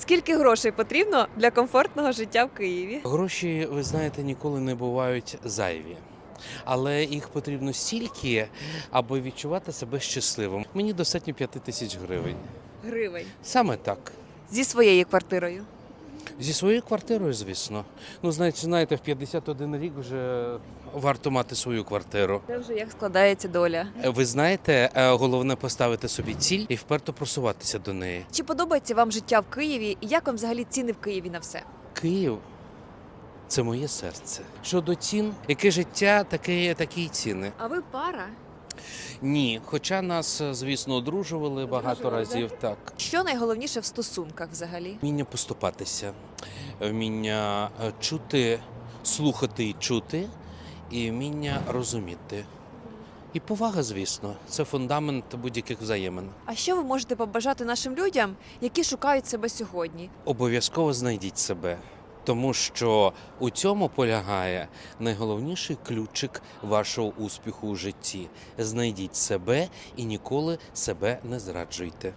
Скільки грошей потрібно для комфортного життя в Києві? Гроші, ви знаєте, ніколи не бувають зайві. Але їх потрібно стільки, аби відчувати себе щасливим. Мені достатньо 5 тисяч гривень. Гривень. Саме так. Зі своєю квартирою. Зі своєю квартирою, звісно. Ну, знаєте, знаєте, в 51 рік вже варто мати свою квартиру. Це вже як складається доля. Е, Ви знаєте, е, головне поставити собі ціль і вперто просуватися до неї. Чи подобається вам життя в Києві і як вам взагалі ціни в Києві на все? Київ це моє серце. Щодо цін, яке життя, таке, такі ціни. А ви пара? Ні, хоча нас, е, звісно, одружували багато разів, так. Що найголовніше в стосунках взагалі? Вміння поступатися, вміння е, чути, слухати і чути, і вміння розуміти. І повага, звісно, це фундамент будь-яких взаємин. А що ви можете побажати нашим людям, які шукають себе сьогодні? Обов'язково знайдіть себе, тому що у цьому полягає найголовніший ключик вашого успіху у житті. Знайдіть себе і ніколи себе не зраджуйте.